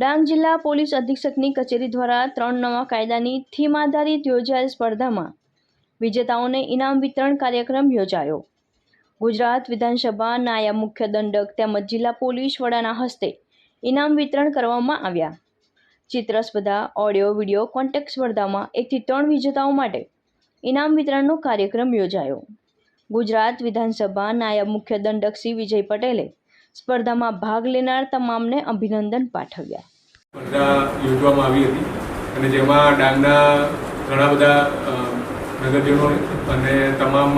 ડાંગ જિલ્લા પોલીસ અધિક્ષકની કચેરી દ્વારા ત્રણ નવા કાયદાની થીમ આધારિત યોજાયેલ સ્પર્ધામાં વિજેતાઓને ઇનામ વિતરણ કાર્યક્રમ યોજાયો. ગુજરાત વિધાનસભા નાયબ મુખ્ય દંડક તેમજ જિલ્લા પોલીસ વડાના હસ્તે ઇનામ વિતરણ કરવામાં આવ્યા. ચિત્ર સ્પર્ધા ઓડિયો, વિડિયો, કોન્ટેક્ટ સ્પર્ધામાં એકથી ત્રણ વિજેતાઓ માટે ઇનામ વિતરણનો કાર્યક્રમ યોજાયો. ગુજરાત વિધાનસભા નાયબ મુખ્ય દંડક શ્રી વિજય પટેલે સ્પર્ધામાં ભાગ લેનાર તમામને અભિનંદન પાઠવ્યા. સ્પર્ધા યોજવામાં આવી હતી અને જેમાં ડાંગના ઘણા બધા નગરજનો અને તમામ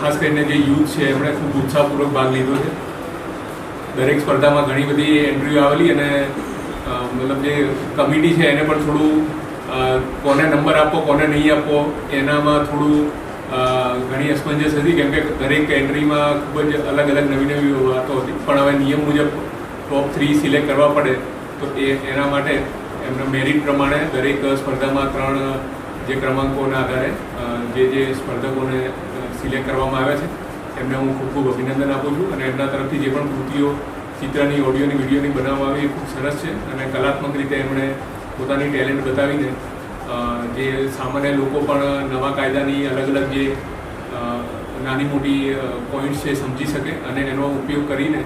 ખાસ કરીને જે યુથ છે, એમણે ખૂબ ઉત્સાહપૂર્વક ભાગ લીધો છે. દરેક સ્પર્ધામાં ઘણી બધી એન્ટ્રીઓ આવેલી અને મતલબ જે કમિટી છે, એને પણ થોડું કોને નંબર આપવો, કોને નહીં આપવો, એનામાં થોડું ઘણી અસમંજસ હતી. કેમ કે દરેક એન્ટ્રીમાં ખૂબ જ અલગ અલગ નવી નવી વાતો હતી. પણ હવે નિયમ મુજબ ટોપ થ્રી સિલેક્ટ કરવા પડે, તો એ એના માટે એમના મેરિટ પ્રમાણે દરેક સ્પર્ધામાં ત્રણ જે ક્રમાંકોના આધારે જે જે સ્પર્ધકોને સિલેક્ટ કરવામાં આવ્યા છે, એમને હું ખૂબ ખૂબ અભિનંદન આપું છું. અને એમના તરફથી જે પણ કૃતિઓ, ચિત્રની ઓડિયોની વિડીયોની બનાવવામાં આવી, એ ખૂબ સરસ છે. અને કલાત્મક રીતે એમણે પોતાની ટેલેન્ટ બતાવીને જે સામાન્ય લોકો પણ નવા કાયદાની અલગ અલગ જે નાની મોટી પોઈન્ટ્સ છે સમજી શકે અને એનો ઉપયોગ કરીને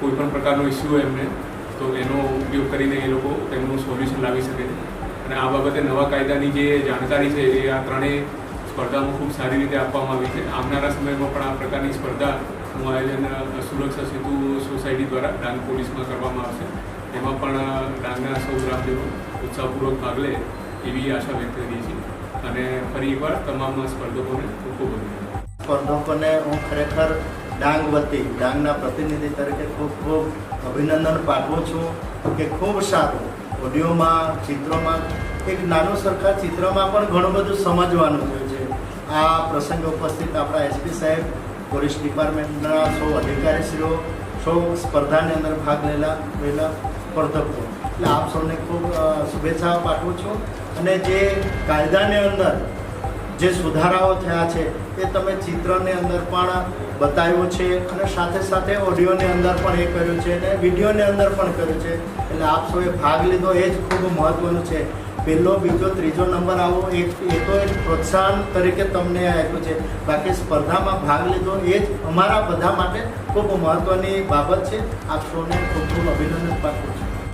કોઈ પણ પ્રકારનો ઇસ્યુ એમને, તો એનો ઉપયોગ કરીને એ લોકો તેમનું સોલ્યુશન લાવી શકે અને આ બાબતે નવા કાયદાની જે જાણકારી છે એ આ ત્રણેય સ્પર્ધામાં ખૂબ સારી રીતે આપવામાં આવી છે. આવનારા સમયમાં પણ આ પ્રકારની સ્પર્ધાનું આયોજન સુરક્ષા સેતુ સોસાયટી દ્વારા ડાંગ પોલીસમાં કરવામાં આવશે. એમાં પણ ડાંગના સૌ ગ્રામજનો ઉત્સાહપૂર્વક ભાગ લે એવી આશા વ્યક્ત કરી છે. અને ફરી એકવાર તમામ સ્પર્ધકોને ખૂબ ખૂબ અભિનંદન. સ્પર્ધકોને હું ખરેખર ડાંગ વતી, ડાંગના પ્રતિનિધિ તરીકે ખૂબ ખૂબ અભિનંદન પાઠવું છું કે ખૂબ સારું ઓડિયોમાં, ચિત્રોમાં, એક નાનું સરખા ચિત્રમાં પણ ઘણું બધું સમજવાનું થયું છે. આ પ્રસંગે ઉપસ્થિત આપણા એસપી સાહેબ, પોલીસ ડિપાર્ટમેન્ટના સૌ અધિકારીશ્રીઓ, સૌ સ્પર્ધાની અંદર ભાગ લેલા લેલા સ્પર્ધકો. એટલે આપ સૌને ખૂબ શુભેચ્છાઓ પાઠવું છું. અને જે કાયદાની અંદર જે સુધારાઓ થયા છે એ તમે ચિત્રની અંદર પણ બતાવ્યું છે અને સાથે સાથે ઓડિયોની અંદર પણ એ કર્યું છે અને વિડીયોની અંદર પણ કર્યું છે. એટલે આપ સૌએ ભાગ લીધો, એ જ ખૂબ મહત્ત્વનું છે. પહેલો, બીજો, ત્રીજો નંબર આવો. એક, એ તો એક પ્રોત્સાહન તરીકે તમને આપ્યું છે. બાકી સ્પર્ધામાં ભાગ લીધો, એ જ અમારા બધા માટે ખૂબ મહત્ત્વની બાબત છે. આપ સૌને ખૂબ ખૂબ અભિનંદન પાઠવું છું.